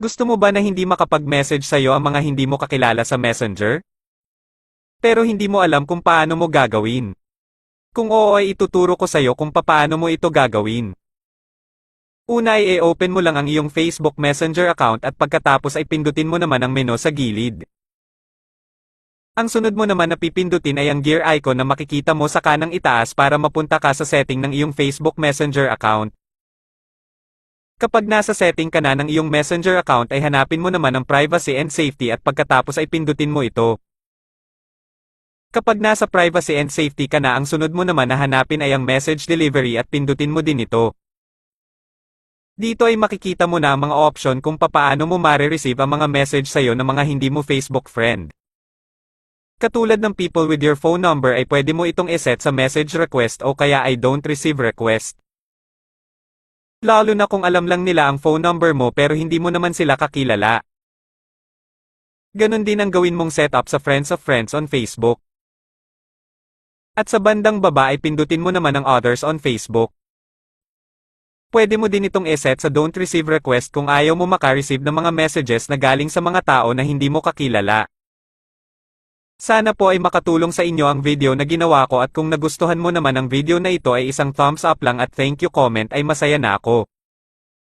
Gusto mo ba na hindi makapag-message sa'yo ang mga hindi mo kakilala sa messenger? Pero hindi mo alam kung paano mo gagawin. Kung oo ay ituturo ko sa'yo kung paano mo ito gagawin. Una ay i-open mo lang ang iyong Facebook Messenger account at pagkatapos ay pindutin mo naman ang menu sa gilid. Ang sunod mo naman na pipindutin ay ang gear icon na makikita mo sa kanang itaas para mapunta ka sa setting ng iyong Facebook Messenger account. Kapag nasa setting ka na ng iyong Messenger account ay hanapin mo naman ang privacy and safety at pagkatapos ay pindutin mo ito. Kapag nasa privacy and safety ka na ang sunod mo naman na hanapin ay ang message delivery at pindutin mo din ito. Dito ay makikita mo na ang mga option kung papaano mo mare-receive ang mga message sa'yo ng mga hindi mo Facebook friend. Katulad ng people with your phone number ay pwede mo itong iset sa message request o kaya ay don't receive request. Lalo na kung alam lang nila ang phone number mo pero hindi mo naman sila kakilala. Ganon din ang gawin mong setup sa friends of friends on Facebook. At sa bandang baba ay pindutin mo naman ang others on Facebook. Pwede mo din itong iset sa don't receive request kung ayaw mo makareceive ng mga messages na galing sa mga tao na hindi mo kakilala. Sana po ay makatulong sa inyo ang video na ginawa ko at kung nagustuhan mo naman ang video na ito ay isang thumbs up lang at thank you comment ay masaya na ako.